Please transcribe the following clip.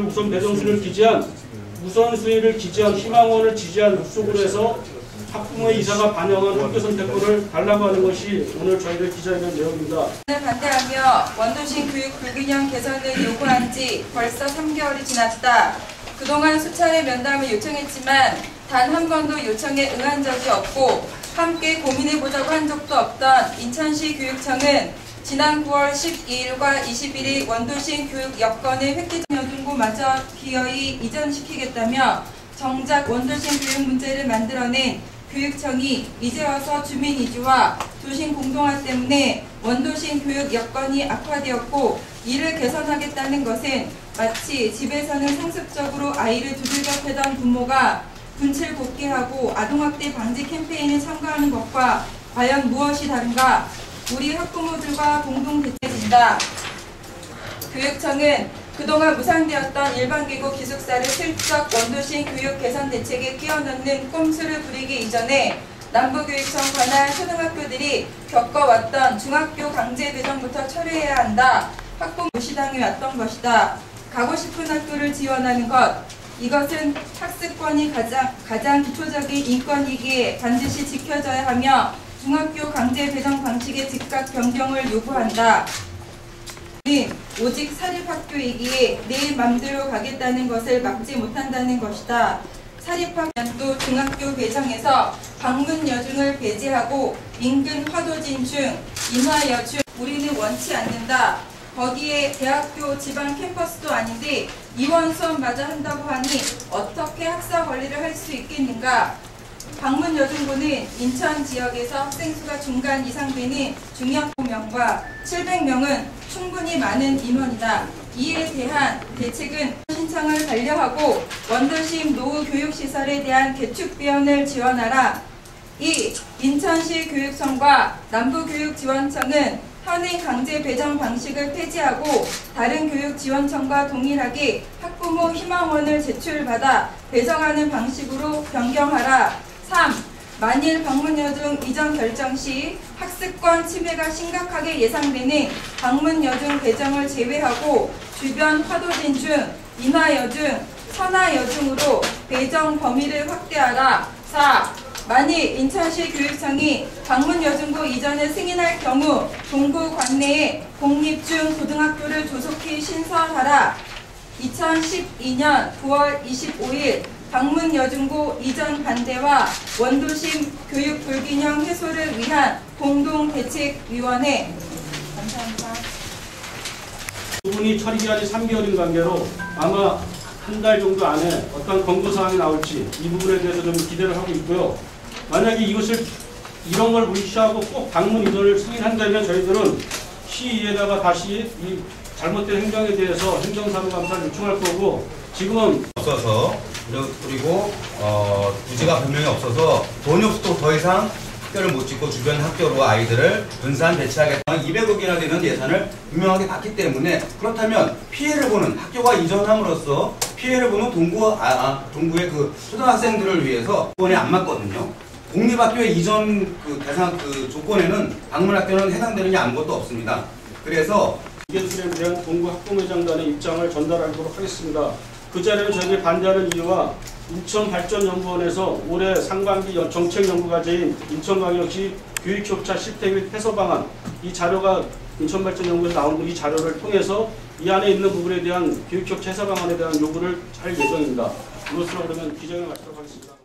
인천 배정수를 기재한 우선순위를 기재한 희망원을 지지한 흡수를 해서 학부모의 이사가 반영한 학교 선택권을 달라고 하는 것이 오늘 저희들 기자회견 내용입니다. 을 반대하며 원도심 교육 불균형 개선을 요구한 지 벌써 3개월이 지났다. 그동안 수차례 면담을 요청했지만 단 한 번도 요청에 응한 적이 없고 함께 고민해보자고 한 적도 없던 인천시 교육청은 지난 9월 12일과 21일 원도심 교육 여건의 획기적 여중고마저 기어이 이전시키겠다며 정작 원도심 교육 문제를 만들어낸 교육청이 이제 와서 주민 이주와 도심 공동화 때문에 원도심 교육 여건이 악화되었고 이를 개선하겠다는 것은 마치 집에서는 상습적으로 아이를 두들겨 패던 부모가 군칠 곱게 하고 아동학대 방지 캠페인에 참가하는 것과 과연 무엇이 다른가 우리 학부모들과 공동 대책진다. 교육청은 그동안 무상되었던 일반기구 기숙사를 슬쩍 원도심 교육 개선 대책에 끼워넣는 꼼수를 부리기 이전에 남부교육청 관할 초등학교들이 겪어왔던 중학교 강제 배정부터 처리해야 한다. 학부모 무시당해 왔던 것이다. 가고 싶은 학교를 지원하는 것. 이것은 학습권이 가장, 가장 기초적인 인권이기에 반드시 지켜져야 하며 중학교 강제 배정 방식의 즉각 변경을 요구한다. 는 오직 사립학교이기에 내 맘대로 가겠다는 것을 막지 못한다는 것이다. 사립학교 중학교 배정에서 방문 여중을 배제하고 인근 화도진 중 인화 여중 우리는 원치 않는다. 거기에 대학교 지방 캠퍼스도 아닌데 이원 수업마저 한다고 하니 어떻게 학사 관리를 할 수 있겠는가? 방문 여중고는 인천 지역에서 학생 수가 중간 이상 되는 중형명과 700명은 충분히 많은 인원이다. 이에 대한 대책은 신청을 반려하고 원도심 노후 교육시설에 대한 개축 비용을 지원하라. 2. 인천시 교육청과 남부교육지원청은 현행 강제 배정 방식을 폐지하고 다른 교육지원청과 동일하게 학부모 희망원을 제출받아 배정하는 방식으로 변경하라. 3. 만일 방문여 중 이전 결정 시 학습권 침해가 심각하게 예상되는 방문여 중 배정을 제외하고 주변 화도진 중 인하여 중, 선하여 중으로 배정 범위를 확대하라. 4. 만일 인천시 교육청이 방문여중고 이전을 승인할 경우 동구 관내에 공립 중 고등학교를 조속히 신설하라. 2012년 9월 25일 방문 여중고 이전 반대와 원도심 교육 불균형 해소를 위한 공동대책위원회 감사합니다. 두 분이 처리 기한이 3개월인 관계로 아마 한 달 정도 안에 어떤 권고 사항이 나올지 이 부분에 대해서 좀 기대를 하고 있고요. 만약에 이것을 이런 걸 무시하고 꼭 방문 이전을 승인한다면 저희들은 시에다가 다시 이 잘못된 행정에 대해서 행정사무감사를 요청할 거고 지금은 없어서 그리고 어, 부지가 분명히 없어서 돈이 없어도 더 이상 학교를 못 짓고 주변 학교로 아이들을 분산 배치하겠다 200억이나 되는 예산을 분명하게 받기 때문에 그렇다면 피해를 보는 학교가 이전함으로써 피해를 보는 동구 아, 아, 동구의 그 초등학생들을 위해서 조건에 안 맞거든요. 공립학교의 이전 그 대상 그 조건에는 방문학교는 해당되는 게 아무것도 없습니다. 그래서 이견술에 대한 동구 학부모장단의 입장을 전달하도록 하겠습니다. 그 자리는 저희들이 반대하는 이유와 인천발전연구원에서 올해 상반기 연- 정책 연구과제인 인천광역시 교육협차 실태 및 해소 방안 이 자료가 인천발전연구원에서 나온 이 자료를 통해서 이 안에 있는 부분에 대한 교육협차 해소 방안에 대한 요구를 할 예정입니다. 이것으로 그러면 기정에 마치도록 하겠습니다.